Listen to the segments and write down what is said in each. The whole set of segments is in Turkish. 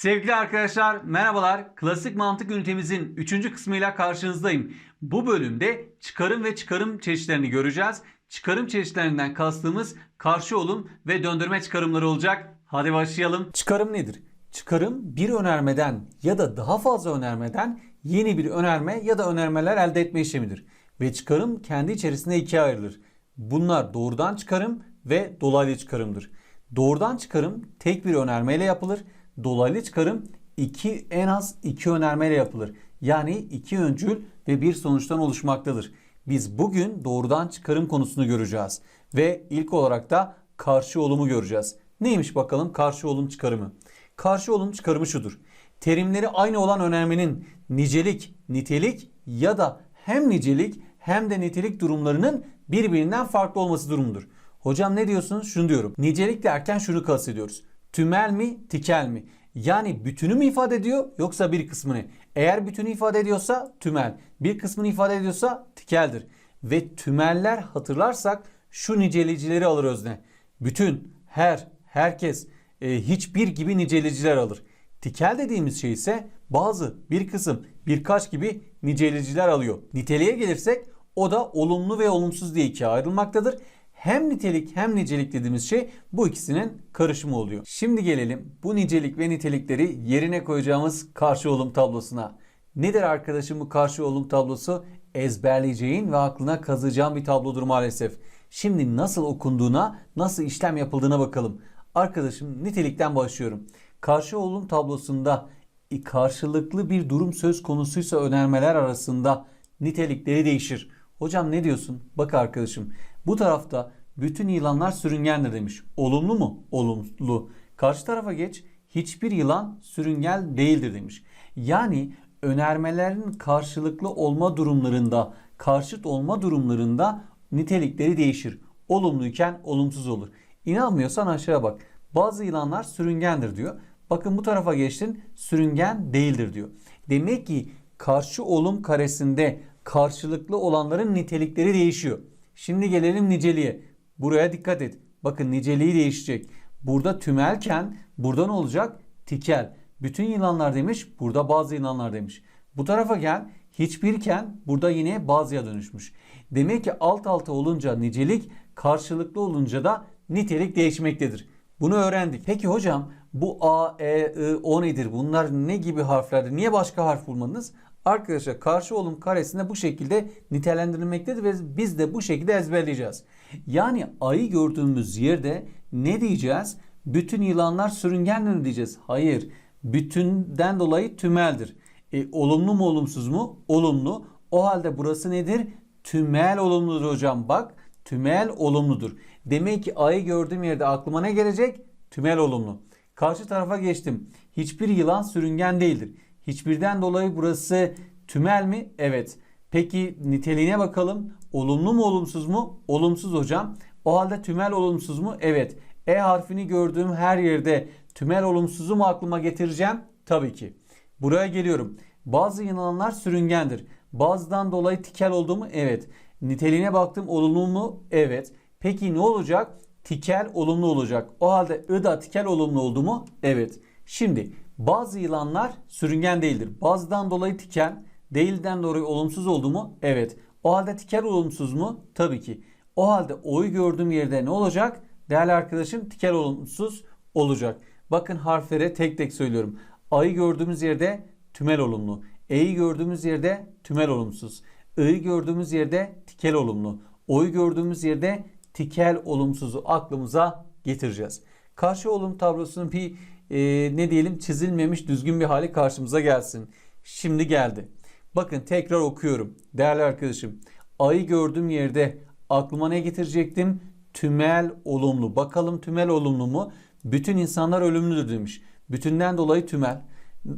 Sevgili arkadaşlar merhabalar. Klasik mantık ünitemizin 3. kısmıyla karşınızdayım. Bu bölümde çıkarım ve çıkarım çeşitlerini göreceğiz. Çıkarım çeşitlerinden kastımız karşı olum ve döndürme çıkarımları olacak. Hadi başlayalım. Çıkarım nedir? Çıkarım bir önermeden ya da daha fazla önermeden yeni bir önerme ya da önermeler elde etme işlemidir. Ve çıkarım kendi içerisinde ikiye ayrılır. Bunlar doğrudan çıkarım ve dolaylı çıkarımdır. Doğrudan çıkarım tek bir önermeyle yapılır. Dolaylı çıkarım iki en az iki önermeyle yapılır. Yani iki öncül ve bir sonuçtan oluşmaktadır. Biz bugün doğrudan çıkarım konusunu göreceğiz. Ve ilk olarak da karşı olumu göreceğiz. Neymiş bakalım karşı olum çıkarımı? Karşı olum çıkarımı şudur. Terimleri aynı olan önermenin nicelik, nitelik ya da hem nicelik hem de nitelik durumlarının birbirinden farklı olması durumudur. Hocam ne diyorsunuz? Şunu diyorum. Nicelik derken şunu kastediyoruz. Tümel mi, tikel mi? Yani bütünü mü ifade ediyor yoksa bir kısmını? Eğer bütünü ifade ediyorsa tümel, bir kısmını ifade ediyorsa tikeldir. Ve tümeller hatırlarsak şu niceleyicileri alır özne. Bütün, her, herkes, e, hiçbir gibi niceleyiciler alır. Tikel dediğimiz şey ise bazı, bir kısım, birkaç gibi niceleyiciler alıyor. Niteliğe gelirsek o da olumlu ve olumsuz diye ikiye ayrılmaktadır. Hem nitelik hem nicelik dediğimiz şey bu ikisinin karışımı oluyor. Şimdi gelelim bu nicelik ve nitelikleri yerine koyacağımız karşı olum tablosuna. Nedir arkadaşım bu karşı olum tablosu? Ezberleyeceğin ve aklına kazıyacağın bir tablodur maalesef. Şimdi nasıl okunduğuna, nasıl işlem yapıldığına bakalım. Arkadaşım nitelikten başlıyorum. Karşı olum tablosunda karşılıklı bir durum söz konusuysa önermeler arasında nitelikleri değişir. Hocam ne diyorsun? Bak arkadaşım bu tarafta bütün yılanlar sürüngendir demiş. Olumlu mu? Olumlu. Karşı tarafa geç. Hiçbir yılan sürüngen değildir demiş. Yani önermelerin karşılıklı olma durumlarında, karşıt olma durumlarında nitelikleri değişir. Olumluyken olumsuz olur. İnanmıyorsan aşağıya bak. Bazı yılanlar sürüngendir diyor. Bakın bu tarafa geçtin sürüngen değildir diyor. Demek ki karşı olum karesinde karşılıklı olanların nitelikleri değişiyor. Şimdi gelelim niceliğe. Buraya dikkat et. Bakın niceliği değişecek. Burada tümelken burada ne olacak? Tikel. Bütün yılanlar demiş. Burada bazı yılanlar demiş. Bu tarafa gel. Hiçbirken burada yine bazıya dönüşmüş. Demek ki alt alta olunca nicelik karşılıklı olunca da nitelik değişmektedir. Bunu öğrendik. Peki hocam bu A, E, I, O nedir? Bunlar ne gibi harflerdir? Niye başka harf bulmadınız? Arkadaşlar karşı olum karesinde bu şekilde nitelendirilmektedir ve biz de bu şekilde ezberleyeceğiz. Yani ayı gördüğümüz yerde ne diyeceğiz? Bütün yılanlar sürüngendir diyeceğiz. Hayır. Bütünden dolayı tümeldir. E, olumlu mu olumsuz mu? Olumlu. O halde burası nedir? Tümel olumludur hocam. Bak tümel olumludur. Demek ki ayı gördüğüm yerde aklıma ne gelecek? Tümel olumlu. Karşı tarafa geçtim. Hiçbir yılan sürüngen değildir. Hiçbirden dolayı burası tümel mi? Evet. Peki niteliğine bakalım. Olumlu mu olumsuz mu? Olumsuz hocam. O halde tümel olumsuz mu? Evet. E harfini gördüğüm her yerde tümel olumsuzu mu aklıma getireceğim? Tabii ki. Buraya geliyorum. Bazı yılanlar sürüngendir. Bazıdan dolayı tikel oldu mu? Evet. Niteliğine baktım olumlu mu? Evet. Peki ne olacak? Tikel olumlu olacak. O halde I da tikel olumlu oldu mu? Evet. Şimdi bazı yılanlar sürüngen değildir. Bazıdan dolayı tiken, değilden dolayı olumsuz oldu mu? Evet. O halde tikel olumsuz mu? Tabii ki. O halde O'yu gördüğüm yerde ne olacak? Değerli arkadaşım tikel olumsuz olacak. Bakın harflere tek tek söylüyorum. A'yı gördüğümüz yerde tümel olumlu. E'yi gördüğümüz yerde tümel olumsuz. I'yi gördüğümüz yerde tikel olumlu. O'yu gördüğümüz yerde tikel olumsuzu aklımıza getireceğiz. Karşı olum tablosunun bir e, ne diyelim çizilmemiş düzgün bir hali karşımıza gelsin. Şimdi geldi. Bakın tekrar okuyorum. Değerli arkadaşım. Ayı gördüğüm yerde aklıma ne getirecektim? Tümel olumlu. Bakalım tümel olumlu mu? Bütün insanlar ölümlüdür demiş. Bütünden dolayı tümel.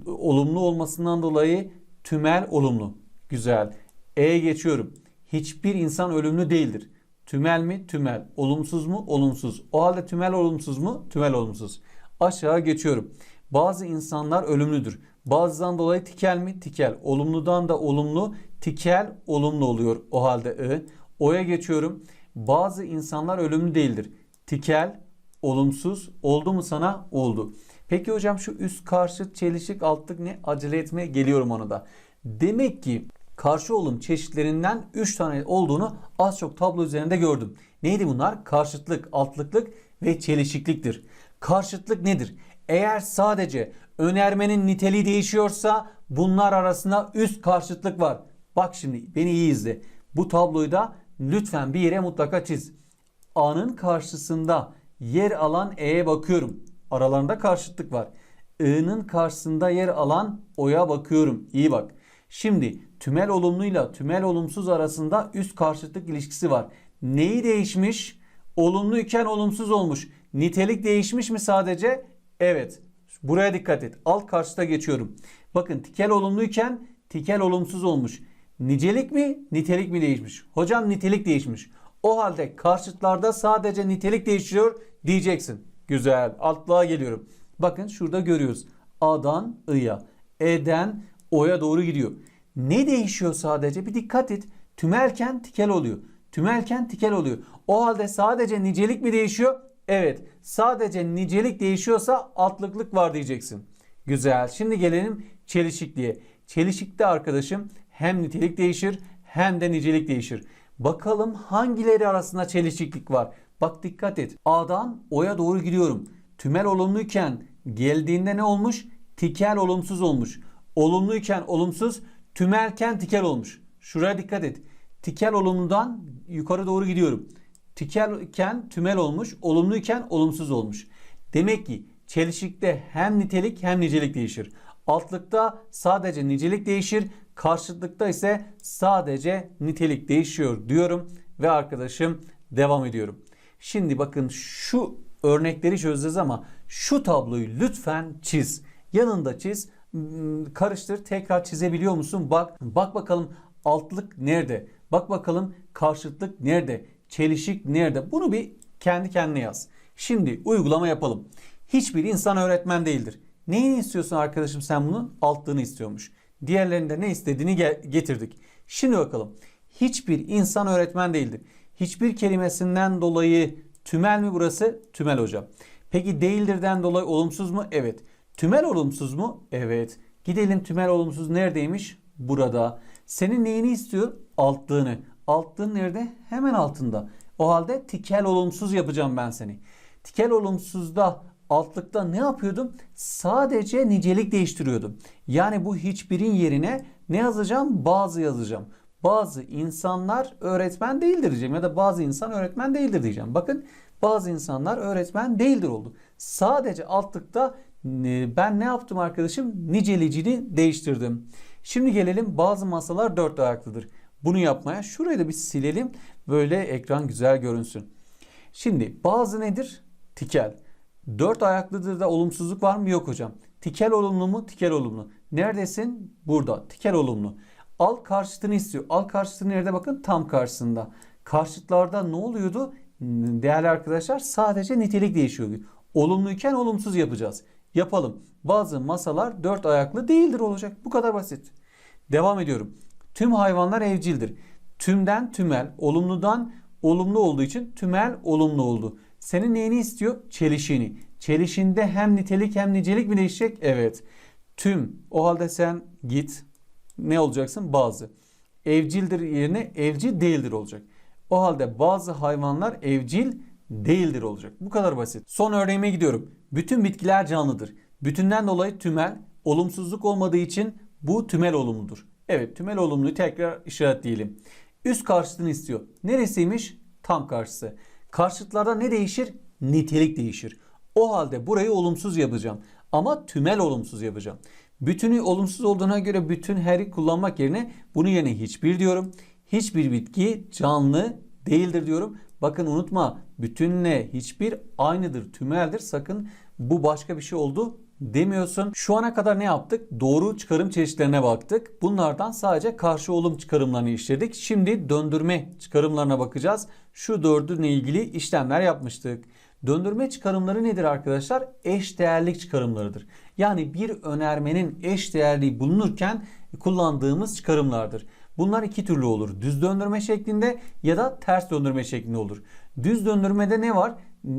Olumlu olmasından dolayı tümel olumlu. Güzel. E'ye geçiyorum. Hiçbir insan ölümlü değildir. Tümel mi? Tümel. Olumsuz mu? Olumsuz. O halde tümel olumsuz mu? Tümel olumsuz. Aşağı geçiyorum. Bazı insanlar ölümlüdür. Bazıdan dolayı tikel mi? Tikel. Olumludan da olumlu. Tikel olumlu oluyor o halde I. O'ya geçiyorum. Bazı insanlar ölümlü değildir. Tikel olumsuz oldu mu sana? Oldu. Peki hocam şu üst karşıt çelişik altlık ne? Acele etme geliyorum ona da. Demek ki karşı olum çeşitlerinden 3 tane olduğunu az çok tablo üzerinde gördüm. Neydi bunlar? Karşıtlık, altlıklık ve çelişikliktir. Karşıtlık nedir? Eğer sadece önermenin niteliği değişiyorsa bunlar arasında üst karşıtlık var. Bak şimdi beni iyi izle. Bu tabloyu da lütfen bir yere mutlaka çiz. A'nın karşısında yer alan E'ye bakıyorum. Aralarında karşıtlık var. I'nın karşısında yer alan O'ya bakıyorum. İyi bak. Şimdi tümel olumluyla tümel olumsuz arasında üst karşıtlık ilişkisi var. Neyi değişmiş? Olumlu iken olumsuz olmuş. Nitelik değişmiş mi sadece? Evet. Buraya dikkat et. Alt karşıta geçiyorum. Bakın tikel olumluyken tikel olumsuz olmuş. Nicelik mi, nitelik mi değişmiş? Hocam nitelik değişmiş. O halde karşıtlarda sadece nitelik değişiyor diyeceksin. Güzel. Altlığa geliyorum. Bakın şurada görüyoruz. A'dan I'ya, E'den O'ya doğru gidiyor. Ne değişiyor sadece? Bir dikkat et. Tümelken tikel oluyor. Tümelken tikel oluyor. O halde sadece nicelik mi değişiyor? Evet. Sadece nicelik değişiyorsa altlıklık var diyeceksin. Güzel. Şimdi gelelim çelişikliğe. Çelişikte arkadaşım hem nitelik değişir hem de nicelik değişir. Bakalım hangileri arasında çelişiklik var. Bak dikkat et. A'dan O'ya doğru gidiyorum. Tümel olumluyken geldiğinde ne olmuş? Tikel olumsuz olmuş. Olumluyken olumsuz, tümelken tikel olmuş. Şuraya dikkat et. Tikel olumludan yukarı doğru gidiyorum. Tikelken tümel olmuş, olumluyken olumsuz olmuş. Demek ki çelişikte hem nitelik hem nicelik değişir. Altlıkta sadece nicelik değişir, karşıtlıkta ise sadece nitelik değişiyor diyorum ve arkadaşım devam ediyorum. Şimdi bakın şu örnekleri çözeceğiz ama şu tabloyu lütfen çiz. Yanında çiz, hmm, karıştır, tekrar çizebiliyor musun? Bak, bak bakalım altlık nerede? Bak bakalım karşıtlık nerede? Çelişik nerede? Bunu bir kendi kendine yaz. Şimdi uygulama yapalım. Hiçbir insan öğretmen değildir. Neyini istiyorsun arkadaşım sen bunun? Altlığını istiyormuş. Diğerlerinde ne istediğini getirdik. Şimdi bakalım. Hiçbir insan öğretmen değildir. Hiçbir kelimesinden dolayı tümel mi burası? Tümel hocam. Peki değildirden dolayı olumsuz mu? Evet. Tümel olumsuz mu? Evet. Gidelim tümel olumsuz neredeymiş? Burada. Senin neyini istiyor? Altlığını. Altlığın nerede? Hemen altında. O halde tikel olumsuz yapacağım ben seni. Tikel olumsuzda altlıkta ne yapıyordum? Sadece nicelik değiştiriyordum. Yani bu hiçbirin yerine ne yazacağım? Bazı yazacağım. Bazı insanlar öğretmen değildir diyeceğim ya da bazı insan öğretmen değildir diyeceğim. Bakın bazı insanlar öğretmen değildir oldu. Sadece altlıkta e, ben ne yaptım arkadaşım? Nicelicini değiştirdim. Şimdi gelelim bazı masalar dört ayaklıdır. Bunu yapmaya şurayı da bir silelim. Böyle ekran güzel görünsün. Şimdi bazı nedir? Tikel. Dört ayaklıdır da olumsuzluk var mı? Yok hocam. Tikel olumlu mu? Tikel olumlu. Neredesin? Burada. Tikel olumlu. Al karşıtını istiyor. Al karşıtını nerede bakın? Tam karşısında. Karşıtlarda ne oluyordu? Değerli arkadaşlar sadece nitelik değişiyordu. Olumluyken olumsuz yapacağız. Yapalım. Bazı masalar dört ayaklı değildir olacak. Bu kadar basit. Devam ediyorum. Tüm hayvanlar evcildir. Tümden tümel, olumludan olumlu olduğu için tümel olumlu oldu. Senin neyini istiyor? Çelişini. Çelişinde hem nitelik hem nicelik mi değişecek? Evet. Tüm. O halde sen git. Ne olacaksın? Bazı. Evcildir yerine evcil değildir olacak. O halde bazı hayvanlar evcil değildir olacak. Bu kadar basit. Son örneğime gidiyorum. Bütün bitkiler canlıdır. Bütünden dolayı tümel, olumsuzluk olmadığı için bu tümel olumludur. Evet tümel olumluyu tekrar işaretleyelim. Üst karşıtını istiyor. Neresiymiş? Tam karşısı. Karşıtlarda ne değişir? Nitelik değişir. O halde burayı olumsuz yapacağım. Ama tümel olumsuz yapacağım. Bütünü olumsuz olduğuna göre bütün heri kullanmak yerine bunu yerine hiçbir diyorum. Hiçbir bitki canlı değildir diyorum. Bakın unutma bütünle hiçbir aynıdır, tümeldir. Sakın bu başka bir şey oldu demiyorsun. Şu ana kadar ne yaptık? Doğru çıkarım çeşitlerine baktık. Bunlardan sadece karşı olum çıkarımlarını işledik. Şimdi döndürme çıkarımlarına bakacağız. Şu dördüne ilgili işlemler yapmıştık. Döndürme çıkarımları nedir arkadaşlar? Eş değerlik çıkarımlarıdır. Yani bir önermenin eş değerliği bulunurken kullandığımız çıkarımlardır. Bunlar iki türlü olur. Düz döndürme şeklinde ya da ters döndürme şeklinde olur. Düz döndürmede ne var?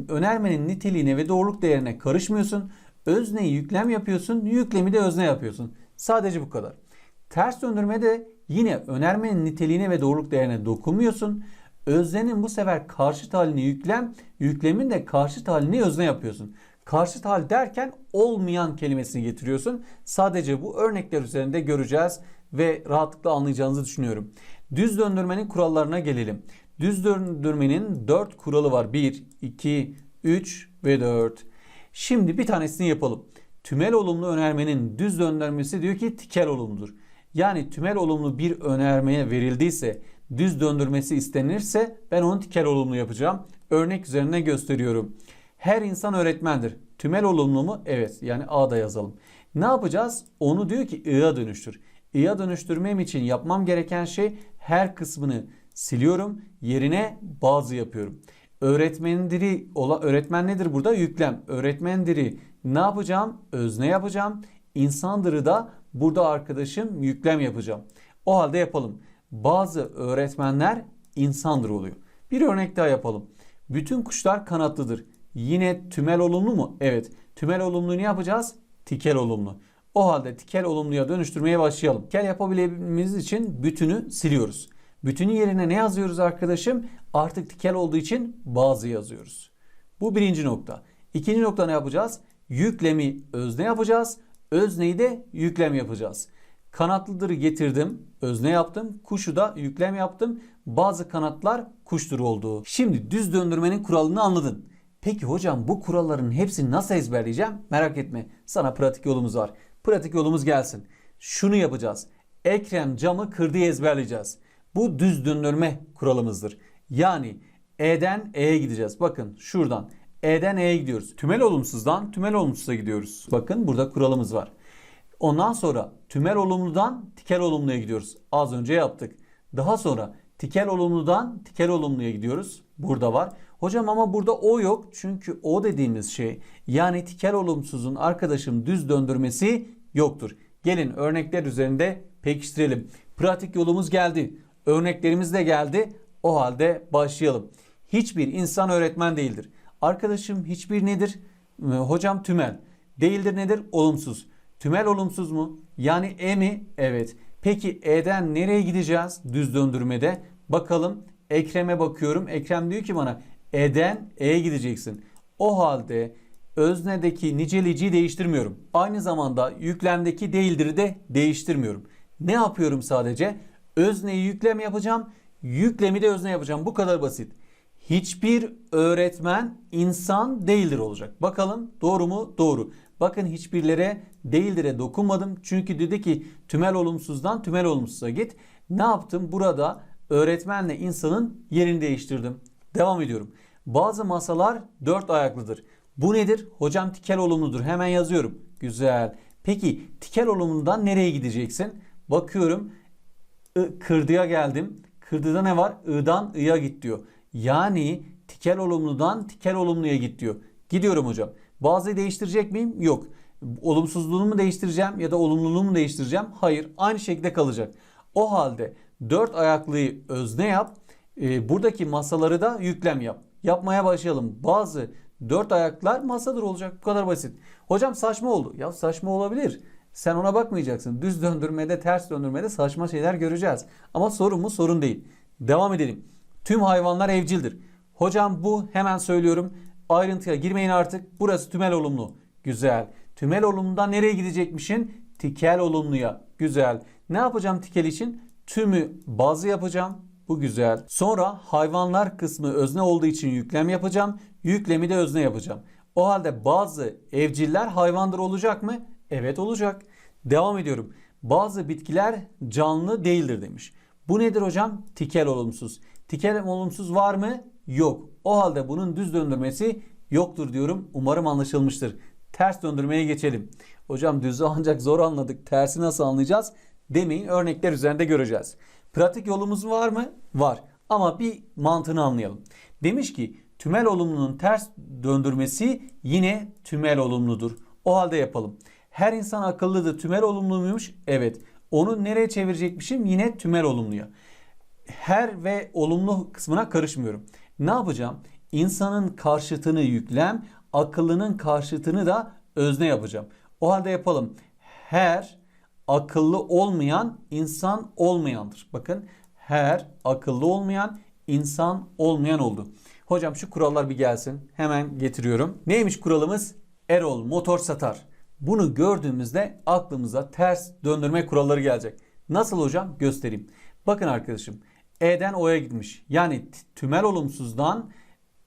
Önermenin niteliğine ve doğruluk değerine karışmıyorsun. Özneyi yüklem yapıyorsun, yüklemi de özne yapıyorsun. Sadece bu kadar. Ters döndürmede yine önermenin niteliğine ve doğruluk değerine dokunmuyorsun. Öznenin bu sefer karşıt halini yüklem, yüklemin de karşıt halini özne yapıyorsun. Karşıt hal derken olmayan kelimesini getiriyorsun. Sadece bu örnekler üzerinde göreceğiz ve rahatlıkla anlayacağınızı düşünüyorum. Düz döndürmenin kurallarına gelelim. Düz döndürmenin 4 kuralı var. 1, 2, 3 ve 4. Şimdi bir tanesini yapalım. Tümel olumlu önermenin düz döndürmesi diyor ki tikel olumludur. Yani tümel olumlu bir önermeye verildiyse düz döndürmesi istenirse ben onu tikel olumlu yapacağım. Örnek üzerine gösteriyorum. Her insan öğretmendir. Tümel olumlu mu? Evet. Yani A'da yazalım. Ne yapacağız? Onu diyor ki I'ya dönüştür. I'ya dönüştürmem için yapmam gereken şey her kısmını siliyorum. Yerine bazı yapıyorum. Öğretmendiri, ola, öğretmen nedir burada? Yüklem. Öğretmendiri ne yapacağım? Özne yapacağım. İnsandırı da burada arkadaşım yüklem yapacağım. O halde yapalım. Bazı öğretmenler insandır oluyor. Bir örnek daha yapalım. Bütün kuşlar kanatlıdır. Yine tümel olumlu mu? Evet. Tümel olumluyu ne yapacağız? Tikel olumlu. O halde tikel olumluya dönüştürmeye başlayalım. Tikel yapabilmemiz için bütünü siliyoruz. Bütünün yerine ne yazıyoruz arkadaşım? Artık tikel olduğu için bazı yazıyoruz. Bu birinci nokta. İkinci nokta ne yapacağız? Yüklemi özne yapacağız. Özneyi de yüklem yapacağız. Kanatlıdırı getirdim, özne yaptım. Kuşu da yüklem yaptım. Bazı kanatlar kuştur oldu. Şimdi düz döndürmenin kuralını anladın. Peki hocam bu kuralların hepsini nasıl ezberleyeceğim? Merak etme. Sana pratik yolumuz var. Pratik yolumuz gelsin. Şunu yapacağız. Ekrem camı kırdı ezberleyeceğiz. Bu düz döndürme kuralımızdır. Yani E'den E'ye gideceğiz. Bakın şuradan E'den E'ye gidiyoruz. Tümel olumsuzdan tümel olumsuza gidiyoruz. Bakın burada kuralımız var. Ondan sonra tümel olumludan tikel olumluya gidiyoruz. Az önce yaptık. Daha sonra tikel olumludan tikel olumluya gidiyoruz. Burada var. Hocam ama burada o yok. Çünkü o dediğimiz şey yani tikel olumsuzun arkadaşım düz döndürmesi yoktur. Gelin örnekler üzerinde pekiştirelim. Pratik yolumuz geldi. Örneklerimiz de geldi. O halde başlayalım. Hiçbir insan öğretmen değildir. Arkadaşım hiçbir nedir? Ee, Hocam tümel. Değildir nedir? Olumsuz. Tümel olumsuz mu? Yani E mi? Evet. Peki E'den nereye gideceğiz düz döndürmede? Bakalım Ekrem'e bakıyorum. Ekrem diyor ki bana E'den E'ye gideceksin. O halde öznedeki niceliciyi değiştirmiyorum. Aynı zamanda yüklemdeki değildir de değiştirmiyorum. Ne yapıyorum sadece? Özneyi yüklem yapacağım. Yüklemi de özne yapacağım. Bu kadar basit. Hiçbir öğretmen insan değildir olacak. Bakalım doğru mu? Doğru. Bakın hiçbirlere değildir'e dokunmadım. Çünkü dedi ki tümel olumsuzdan tümel olumsuza git. Ne yaptım? Burada öğretmenle insanın yerini değiştirdim. Devam ediyorum. Bazı masalar dört ayaklıdır. Bu nedir? Hocam tikel olumludur. Hemen yazıyorum. Güzel. Peki tikel olumludan nereye gideceksin? Bakıyorum. Kırdıya geldim. Kırdıda ne var? I'dan I'ya git diyor. Yani tikel olumludan tikel olumluya git diyor. Gidiyorum hocam. Bazıyı değiştirecek miyim? Yok. Olumsuzluğunu mu değiştireceğim ya da olumluluğunu mu değiştireceğim? Hayır. Aynı şekilde kalacak. O halde dört ayaklıyı özne yap. E, buradaki masaları da yüklem yap. Yapmaya başlayalım. Bazı dört ayaklar masadır olacak. Bu kadar basit. Hocam saçma oldu. Ya saçma olabilir. Sen ona bakmayacaksın. Düz döndürmede, ters döndürmede saçma şeyler göreceğiz. Ama sorun mu? Sorun değil. Devam edelim. Tüm hayvanlar evcildir. Hocam bu hemen söylüyorum. Ayrıntıya girmeyin artık. Burası tümel olumlu. Güzel. Tümel olumludan nereye gidecekmişin? Tikel olumluya. Güzel. Ne yapacağım tikel için? Tümü bazı yapacağım. Bu güzel. Sonra hayvanlar kısmı özne olduğu için yüklem yapacağım. Yüklemi de özne yapacağım. O halde bazı evciller hayvandır olacak mı? Evet olacak. Devam ediyorum. Bazı bitkiler canlı değildir demiş. Bu nedir hocam? Tikel olumsuz. Tikel olumsuz var mı? Yok. O halde bunun düz döndürmesi yoktur diyorum. Umarım anlaşılmıştır. Ters döndürmeye geçelim. Hocam düzü ancak zor anladık. Tersi nasıl anlayacağız? Demeyin örnekler üzerinde göreceğiz. Pratik yolumuz var mı? Var. Ama bir mantığını anlayalım. Demiş ki tümel olumlunun ters döndürmesi yine tümel olumludur. O halde yapalım. Her insan akıllıdır. Tümel olumlu muymuş? Evet. Onu nereye çevirecekmişim? Yine tümel olumluya. Her ve olumlu kısmına karışmıyorum. Ne yapacağım? İnsanın karşıtını yüklem, akıllının karşıtını da özne yapacağım. O halde yapalım. Her akıllı olmayan insan olmayandır. Bakın her akıllı olmayan insan olmayan oldu. Hocam şu kurallar bir gelsin. Hemen getiriyorum. Neymiş kuralımız? Erol motor satar. Bunu gördüğümüzde aklımıza ters döndürme kuralları gelecek. Nasıl hocam? Göstereyim. Bakın arkadaşım. E'den O'ya gitmiş. Yani tümel olumsuzdan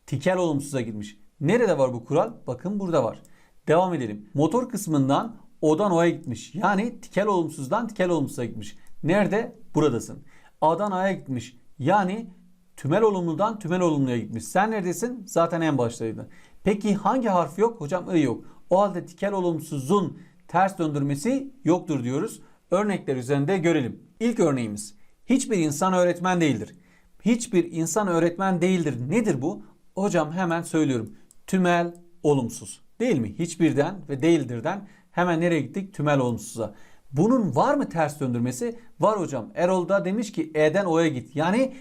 tikel olumsuza gitmiş. Nerede var bu kural? Bakın burada var. Devam edelim. Motor kısmından O'dan O'ya gitmiş. Yani tikel olumsuzdan tikel olumsuza gitmiş. Nerede? Buradasın. A'dan A'ya gitmiş. Yani tümel olumludan tümel olumluya gitmiş. Sen neredesin? Zaten en baştaydı. Peki hangi harf yok? Hocam I yok. O halde tikel olumsuzun ters döndürmesi yoktur diyoruz. Örnekler üzerinde görelim. İlk örneğimiz. Hiçbir insan öğretmen değildir. Hiçbir insan öğretmen değildir. Nedir bu? Hocam hemen söylüyorum. Tümel olumsuz. Değil mi? Hiçbirden ve değildirden hemen nereye gittik? Tümel olumsuza. Bunun var mı ters döndürmesi? Var hocam. Erol da demiş ki E'den O'ya git. Yani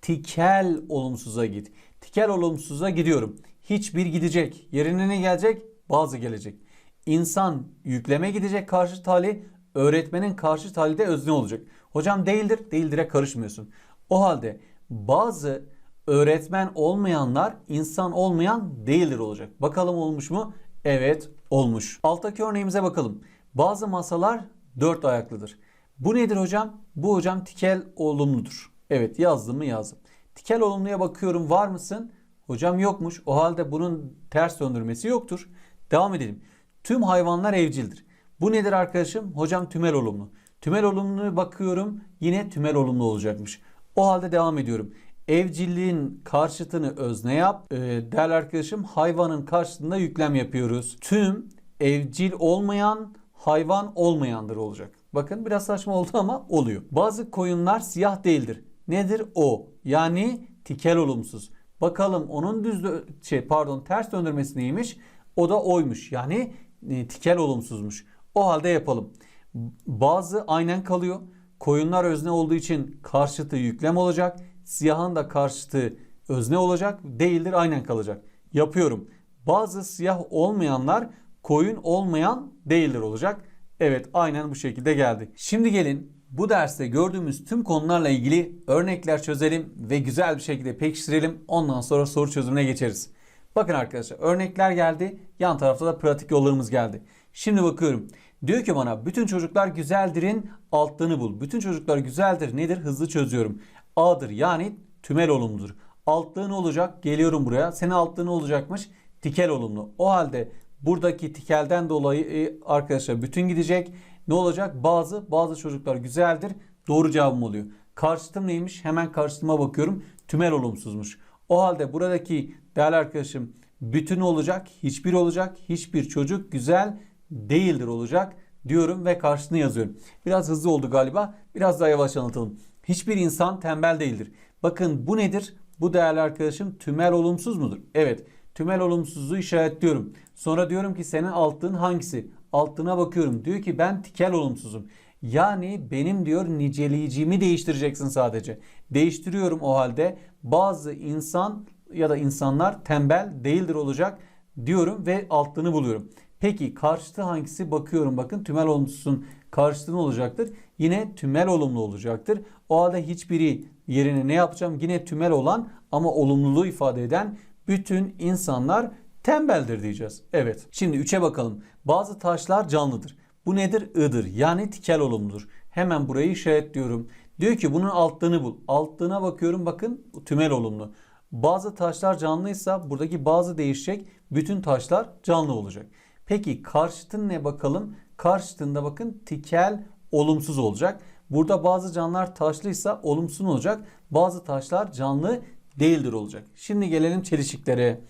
tikel olumsuza git. Tikel olumsuza gidiyorum. Hiçbir gidecek. Yerine ne gelecek? Bazı gelecek. İnsan yükleme gidecek karşı tali. Öğretmenin karşı tali de özne olacak. Hocam değildir. Değildire karışmıyorsun. O halde bazı öğretmen olmayanlar insan olmayan değildir olacak. Bakalım olmuş mu? Evet olmuş. Alttaki örneğimize bakalım. Bazı masalar dört ayaklıdır. Bu nedir hocam? Bu hocam tikel olumludur. Evet yazdım mı yazdım. Tikel olumluya bakıyorum var mısın? Hocam yokmuş. O halde bunun ters döndürmesi yoktur. Devam edelim. Tüm hayvanlar evcildir. Bu nedir arkadaşım? Hocam tümel olumlu. Tümel olumluya bakıyorum yine tümel olumlu olacakmış. O halde devam ediyorum. Evcilliğin karşıtını özne yap. Ee, değerli arkadaşım hayvanın karşısında yüklem yapıyoruz. Tüm evcil olmayan hayvan olmayandır olacak. Bakın biraz saçma oldu ama oluyor. Bazı koyunlar siyah değildir. Nedir o? Yani tikel olumsuz. Bakalım onun düz şey pardon ters döndürmesi neymiş? O da oymuş. Yani e, tikel olumsuzmuş. O halde yapalım. Bazı aynen kalıyor. Koyunlar özne olduğu için karşıtı yüklem olacak. Siyahın da karşıtı özne olacak. Değildir aynen kalacak. Yapıyorum. Bazı siyah olmayanlar koyun olmayan değildir olacak. Evet aynen bu şekilde geldi. Şimdi gelin bu derste gördüğümüz tüm konularla ilgili örnekler çözelim ve güzel bir şekilde pekiştirelim. Ondan sonra soru çözümüne geçeriz. Bakın arkadaşlar örnekler geldi. Yan tarafta da pratik yollarımız geldi. Şimdi bakıyorum. Diyor ki bana bütün çocuklar güzeldir'in altlığını bul. Bütün çocuklar güzeldir nedir? Hızlı çözüyorum. A'dır yani tümel olumludur. Altlığı ne olacak? Geliyorum buraya. Senin altlığı ne olacakmış? Tikel olumlu. O halde buradaki tikelden dolayı e, arkadaşlar bütün gidecek. Ne olacak? Bazı bazı çocuklar güzeldir. Doğru cevabım oluyor. Karşıtım neymiş? Hemen karşıtıma bakıyorum. Tümel olumsuzmuş. O halde buradaki değerli arkadaşım bütün olacak, hiçbir olacak, hiçbir çocuk güzel değildir olacak diyorum ve karşısını yazıyorum. Biraz hızlı oldu galiba. Biraz daha yavaş anlatalım. Hiçbir insan tembel değildir. Bakın bu nedir? Bu değerli arkadaşım tümel olumsuz mudur? Evet. Tümel olumsuzluğu işaretliyorum. Sonra diyorum ki senin alttığın hangisi? Alttığına bakıyorum. Diyor ki ben tikel olumsuzum. Yani benim diyor niceleyicimi değiştireceksin sadece. Değiştiriyorum o halde. Bazı insan ya da insanlar tembel değildir olacak diyorum ve alttığını buluyorum. Peki karşıtı hangisi? Bakıyorum bakın tümel olumsuzun karşıtı ne olacaktır? Yine tümel olumlu olacaktır. O halde hiçbiri yerine ne yapacağım? Yine tümel olan ama olumluluğu ifade eden bütün insanlar tembeldir diyeceğiz. Evet. Şimdi 3'e bakalım. Bazı taşlar canlıdır. Bu nedir? I'dır. Yani tikel olumludur. Hemen burayı işaretliyorum. Diyor ki bunun altlığını bul. Altlığına bakıyorum bakın tümel olumlu. Bazı taşlar canlıysa buradaki bazı değişecek. Bütün taşlar canlı olacak. Peki karşıtın ne bakalım? Karşıtında bakın tikel olumsuz olacak. Burada bazı canlılar taşlıysa olumsuz olacak. Bazı taşlar canlı değildir olacak. Şimdi gelelim çelişiklere.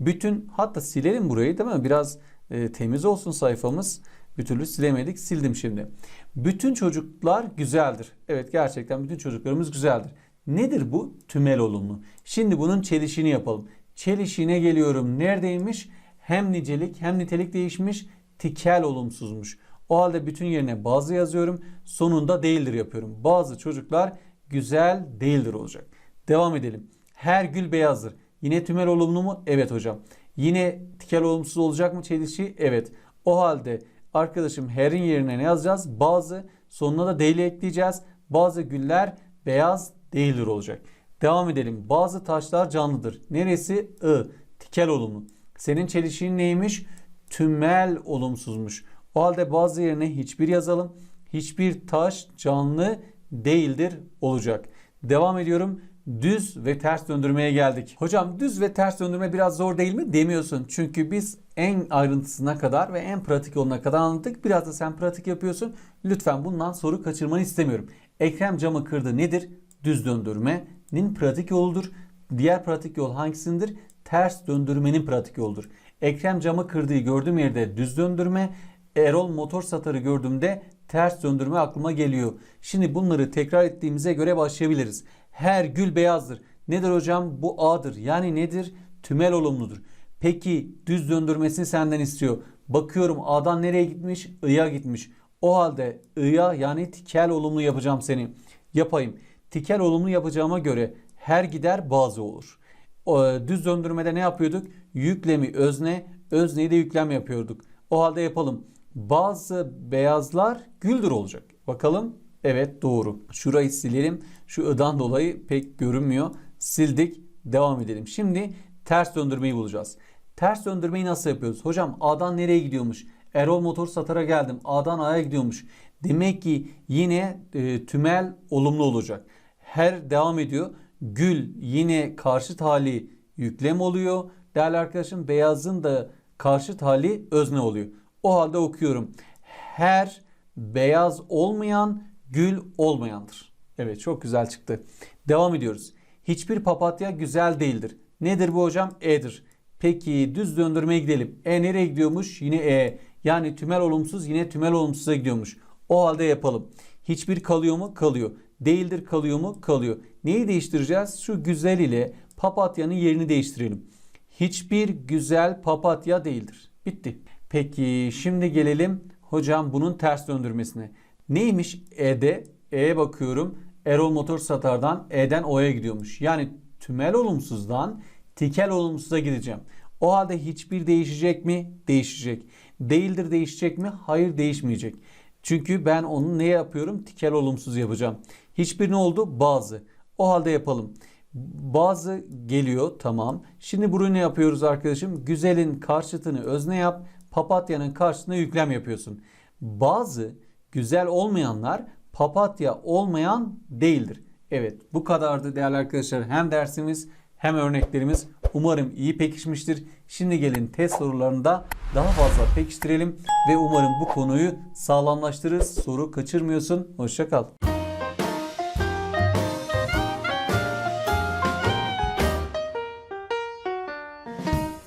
Bütün hatta silelim burayı değil mi? Biraz e, temiz olsun sayfamız. Bir türlü silemedik. Sildim şimdi. Bütün çocuklar güzeldir. Evet gerçekten bütün çocuklarımız güzeldir. Nedir bu? Tümel olumlu. Şimdi bunun çelişini yapalım. Çelişine geliyorum. Neredeymiş? Hem nicelik hem nitelik değişmiş. Tikel olumsuzmuş. O halde bütün yerine bazı yazıyorum. Sonunda değildir yapıyorum. Bazı çocuklar güzel değildir olacak. Devam edelim. Her gül beyazdır. Yine tümel olumlu mu? Evet hocam. Yine tikel olumsuz olacak mı çelişi? Evet. O halde arkadaşım her'in yerine ne yazacağız? Bazı sonuna da değil ekleyeceğiz. Bazı güller beyaz değildir olacak. Devam edelim. Bazı taşlar canlıdır. Neresi? I. Tikel olumlu. Senin çelişiğin neymiş? Tümel olumsuzmuş. O halde bazı yerine hiçbir yazalım. Hiçbir taş canlı değildir olacak. Devam ediyorum. Düz ve ters döndürmeye geldik. Hocam düz ve ters döndürme biraz zor değil mi? Demiyorsun. Çünkü biz en ayrıntısına kadar ve en pratik yoluna kadar anlattık. Biraz da sen pratik yapıyorsun. Lütfen bundan soru kaçırmanı istemiyorum. Ekrem camı kırdı nedir? Düz döndürmenin pratik yoludur. Diğer pratik yol hangisindir? Ters döndürmenin pratik yoludur. Ekrem camı kırdığı gördüğüm yerde düz döndürme. Erol motor satarı gördüğümde ters döndürme aklıma geliyor. Şimdi bunları tekrar ettiğimize göre başlayabiliriz. Her gül beyazdır. Nedir hocam? Bu A'dır. Yani nedir? Tümel olumludur. Peki düz döndürmesini senden istiyor. Bakıyorum A'dan nereye gitmiş? I'ya gitmiş. O halde I'ya yani tikel olumlu yapacağım seni. Yapayım. Tikel olumlu yapacağıma göre her gider bazı olur. Düz döndürmede ne yapıyorduk? Yüklemi özne, özneyi de yüklem yapıyorduk. O halde yapalım. Bazı beyazlar güldür olacak. Bakalım. Evet doğru. Şurayı silelim. Şu ıdan dolayı pek görünmüyor. Sildik. Devam edelim. Şimdi ters döndürmeyi bulacağız. Ters döndürmeyi nasıl yapıyoruz? Hocam A'dan nereye gidiyormuş? Erol Motor Satar'a geldim. A'dan A'ya gidiyormuş. Demek ki yine e, tümel olumlu olacak. Her devam ediyor. Gül yine karşıt hali yüklem oluyor. Değerli arkadaşım beyazın da karşıt hali özne oluyor. O halde okuyorum. Her beyaz olmayan gül olmayandır. Evet çok güzel çıktı. Devam ediyoruz. Hiçbir papatya güzel değildir. Nedir bu hocam? E'dir. Peki düz döndürmeye gidelim. E nereye gidiyormuş? Yine E. Yani tümel olumsuz yine tümel olumsuza gidiyormuş. O halde yapalım. Hiçbir kalıyor mu? Kalıyor. Değildir kalıyor mu? Kalıyor. Neyi değiştireceğiz? Şu güzel ile papatyanın yerini değiştirelim. Hiçbir güzel papatya değildir. Bitti. Peki şimdi gelelim hocam bunun ters döndürmesine. Neymiş E'de? E'ye bakıyorum. Erol Motor Satar'dan E'den O'ya gidiyormuş. Yani tümel olumsuzdan tikel olumsuza gideceğim. O halde hiçbir değişecek mi? Değişecek. Değildir değişecek mi? Hayır değişmeyecek. Çünkü ben onu ne yapıyorum? Tikel olumsuz yapacağım. Hiçbir ne oldu? Bazı. O halde yapalım. Bazı geliyor tamam. Şimdi burayı ne yapıyoruz arkadaşım? Güzelin karşıtını özne yap. Papatyanın karşısına yüklem yapıyorsun. Bazı güzel olmayanlar papatya olmayan değildir. Evet bu kadardı değerli arkadaşlar. Hem dersimiz hem örneklerimiz umarım iyi pekişmiştir. Şimdi gelin test sorularında daha fazla pekiştirelim ve umarım bu konuyu sağlamlaştırırız. Soru kaçırmıyorsun. Hoşçakal.